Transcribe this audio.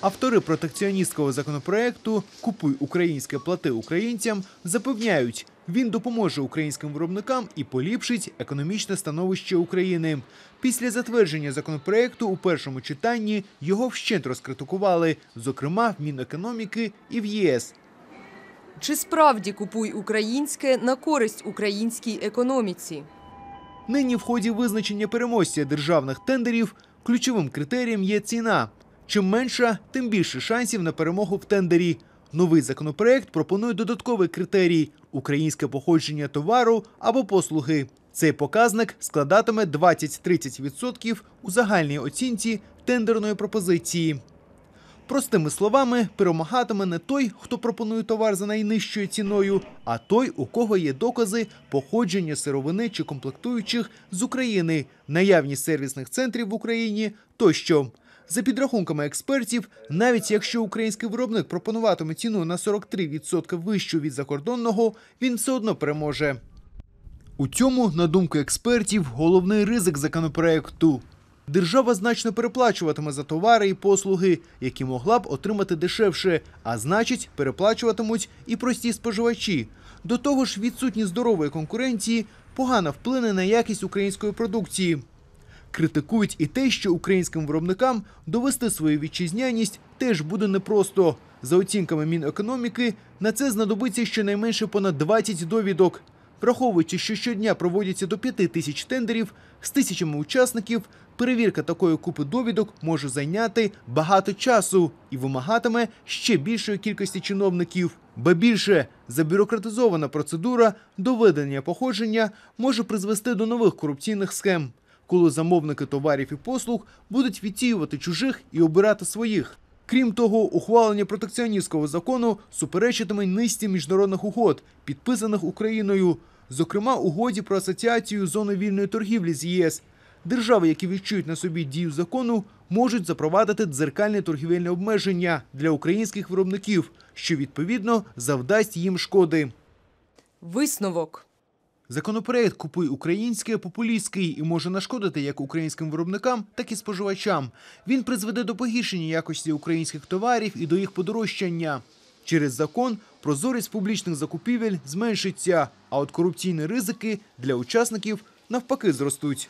Автори протекціоністського законопроекту Купуй українське, плати українцям запевняють, він допоможе українським виробникам і поліпшить економічне становище України. Після затвердження законопроекту у першому читанні його вщент розкритикували, зокрема в Мінекономіки і в ЄС. Чи справді купуй українське на користь українській економіці? Нині в ході визначення переможця державних тендерів ключовим критерієм є ціна. Чим менша, тим більше шансів на перемогу в тендері. Новий законопроект пропонує додатковий критерій українське походження товару або послуги. Цей показник складатиме 20-30% у загальній оцінці тендерної пропозиції. Простими словами, перемагатиме не той, хто пропонує товар за найнижчою ціною, а той, у кого є докази походження сировини чи комплектуючих з України, наявність сервісних центрів в Україні тощо. За підрахунками експертів, навіть якщо український виробник пропонуватиме ціну на 43% вищу від закордонного, він все одно переможе. У цьому, на думку експертів, головний ризик законопроекту. Держава значно переплачуватиме за товари і послуги, які могла б отримати дешевше, а значить, переплачуватимуть і прості споживачі. До того ж, відсутність здорової конкуренції погано вплине на якість української продукції. Критикують і те, що українським виробникам довести свою вітчизняність теж буде непросто. За оцінками Мінекономіки, на це знадобиться щонайменше понад 20 довідок. Враховуючи, що щодня проводяться до 5 тисяч тендерів з тисячами учасників, перевірка такої купи довідок може зайняти багато часу і вимагатиме ще більшої кількості чиновників. Ба більше забюрократизована процедура доведення походження може призвести до нових корупційних схем, коли замовники товарів і послуг будуть відсіювати чужих і обирати своїх. Крім того, ухвалення протекціоністського закону суперечитиме низці міжнародних угод, підписаних Україною, зокрема угоді про асоціацію зони вільної торгівлі з ЄС. Держави, які відчують на собі дію закону, можуть запровадити дзеркальне торгівельне обмеження для українських виробників, що відповідно завдасть їм шкоди. Висновок. Законопроект Купуй українське популістський і може нашкодити як українським виробникам, так і споживачам. Він призведе до погіршення якості українських товарів і до їх подорожчання. Через закон прозорість публічних закупівель зменшиться, а от корупційні ризики для учасників навпаки зростуть.